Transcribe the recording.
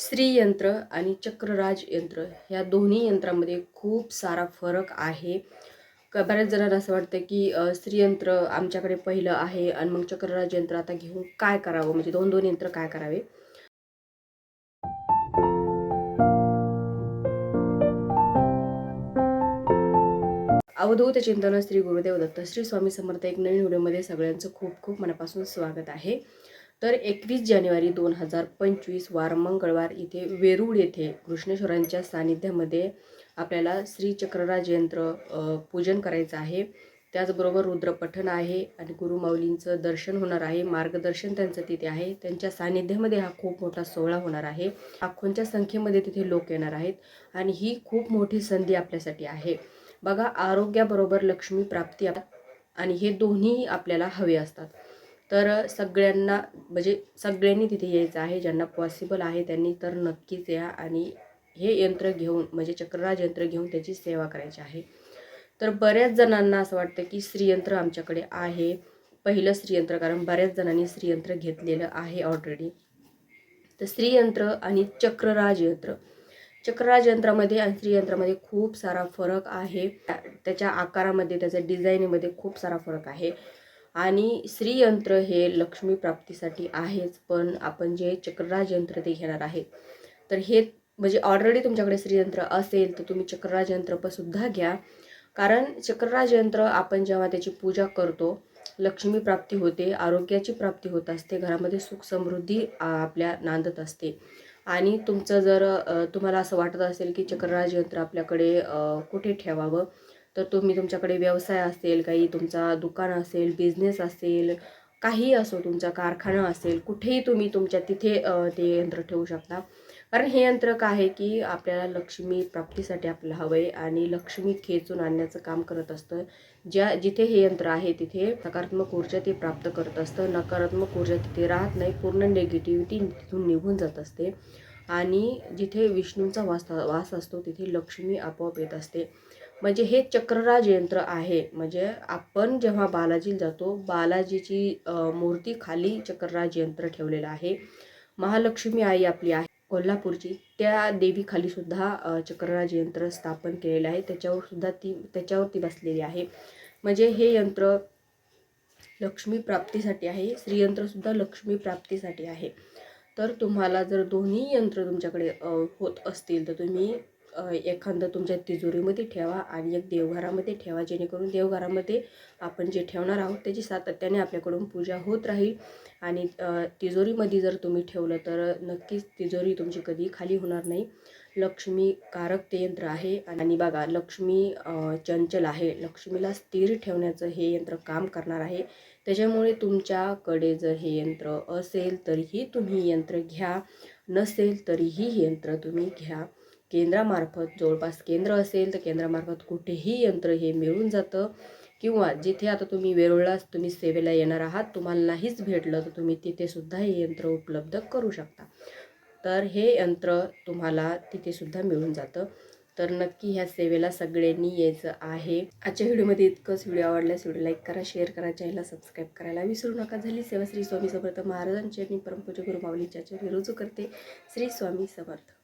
श्रीयंत्र आणि चक्रराज यंत्र ह्या दोन्ही यंत्रामध्ये खूप सारा फरक आहे. क बऱ्याच जणांना असं वाटतं की स्त्रीयंत्र श्रीयंत्र आमच्याकडे पहिलं आहे आणि मग चक्रराज यंत्र आता घेऊन काय करावं? म्हणजे दोन दोन यंत्र काय करावे? अवधूत चिंतन श्री गुरुदेव दत्त श्री स्वामी समर्थ एक नवीन व्हिडिओमध्ये सगळ्यांचं खूप खूप मनापासून स्वागत आहे. तर एकवीस जानेवारी दोन हजार पंचवीस वार मंगळवार इथे वेरूळ येथे कृष्णेश्वरांच्या सानिध्यामध्ये आपल्याला श्री चक्रराजयंत्र पूजन करायचं आहे. त्याचबरोबर रुद्रपठण आहे आणि गुरुमाऊलींचं दर्शन होणार आहे. मार्गदर्शन त्यांचं तिथे आहे. त्यांच्या सानिध्यामध्ये हा खूप मोठा सोहळा होणार आहे. लाखोंच्या संख्येमध्ये तिथे लोक येणार आहेत आणि ही खूप मोठी संधी आपल्यासाठी आहे. बघा आरोग्याबरोबर लक्ष्मी प्राप्ती आणि हे दोन्ही आपल्याला हवे असतात. तर सगळ्यांना म्हणजे सगळ्यांनी तिथे यायचं आहे ज्यांना पॉसिबल आहे त्यांनी तर नक्कीच या आणि हे यंत्र घेऊन म्हणजे चक्रराज यंत्र घेऊन त्याची सेवा करायची आहे. तर बऱ्याच जणांना असं वाटतं की श्रीयंत्र आमच्याकडे आहे. पहिलं श्रीयंत्र कारण बऱ्याच जणांनी श्रीयंत्र घेतलेलं आहे ऑलरेडी तर श्रीयंत्र आणि चक्रराज यंत्र. चक्रराज यंत्रामध्ये आणि श्रीयंत्रामध्ये खूप सारा फरक आहे. त्याच्या आकारामध्ये त्याच्या डिझाईनमध्ये खूप सारा फरक आहे. आणि श्रीयंत्र हे लक्ष्मी प्राप्तीसाठी आहेच पण आपण जे चक्रराज यंत्र ते घेणार आहे. तर हे म्हणजे ऑलरेडी तुमच्याकडे श्रीयंत्र असेल तर तुम्ही चक्रराज यंत्र पण सुद्धा घ्या. कारण चक्रराज यंत्र आपण जेव्हा त्याची पूजा करतो लक्ष्मी प्राप्ती होते आरोग्याची प्राप्ती होत असते घरामध्ये सुख समृद्धी आपल्या नांदत असते. आणि तुमचं जर तुम्हाला असं वाटत असेल की चक्रराज यंत्र आपल्याकडे कुठे ठेवावं तर तुम्ही तुमच्याकडे व्यवसाय असेल काही तुमचा दुकान असेल बिझनेस असेल काही असो तुमचा कारखाना असेल कुठेही तुम्ही तुमच्या तिथे ते यंत्र ठेवू शकता. कारण हे यंत्र काय आहे की आपल्याला लक्ष्मी प्राप्तीसाठी आपल्याला हवं आहे आणि लक्ष्मी खेचून आणण्याचं काम करत असतं. ज्या जिथे हे यंत्र आहे तिथे सकारात्मक ऊर्जा ते प्राप्त करत असतं. नकारात्मक ऊर्जा तिथे राहत नाही पूर्ण निगेटिव्हिटी तिथून निघून जात असते. आणि जिथे विष्णूंचा वास वास असतो तिथे लक्ष्मी आपोआप येत असते. म्हणजे हे चक्रराज यंत्र आहे. म्हणजे आपण जेव्हा बालाजीला जातो बालाजीची मूर्ती खाली चक्रराज यंत्र ठेवलेलं आहे. महालक्ष्मी आई आपली आहे कोल्हापूरची. त्या देवीखाली सुद्धा चक्रराज यंत्र स्थापन केलेलं आहे. त्याच्यावर सुद्धा ती त्याच्यावरती बसलेली आहे. म्हणजे हे यंत्र लक्ष्मी प्राप्तीसाठी आहे. श्रीयंत्रसुद्धा लक्ष्मी प्राप्तीसाठी आहे. तर तुम्हाला जर दोन्ही यंत्र तुमच्याकडे होत असतील तर तुम्ही एखादं तुमच्या तिजोरीमध्ये ठेवा आणि एक देवघरामध्ये ठेवा जेणेकरून देवघरामध्ये आपण जे ठेवणार आहोत त्याची सातत्याने आपल्याकडून पूजा होत राहील. आणि तिजोरीमध्ये जर तुम्ही ठेवलं तर नक्कीच तिजोरी तुमची कधी खाली होणार नाही. लक्ष्मी कारक ते यंत्र आहे आणि बघा लक्ष्मी चंचल आहे. लक्ष्मीला स्थिर ठेवण्याचं हे यंत्र काम करणार आहे. त्याच्यामुळे तुमच्याकडे जर हे यंत्र असेल तरीही तुम्ही यंत्र घ्या. नसेल तरीही हे यंत्र तुम्ही घ्या. केंद्रामार्फत जवळपास केंद्र असेल तर केंद्रामार्फत कुठेही यंत्र हे मिळून जातं. किंवा जिथे आता तुम्ही वेरूळला तुम्ही सेवेला येणार आहात तुम्हाला नाहीच भेटलं तर तुम्ही तिथेसुद्धा हे यंत्र उपलब्ध करू शकता. तर हे यंत्र तुम्हाला तिथेसुद्धा मिळून जातं. तर नक्की ह्या सेवेला सगळ्यांनी यायचं आहे. आजच्या व्हिडिओमध्ये इतकंच. व्हिडिओ आवडल्यास व्हिडिओ लाईक करा शेअर करा चॅनलला सबस्क्राईब करायला विसरू नका. झाली सेवा श्री स्वामी समर्थ महाराजांची आणि परमपूज गुरुमावलीच्या रुजू करते. श्री स्वामी समर्थ.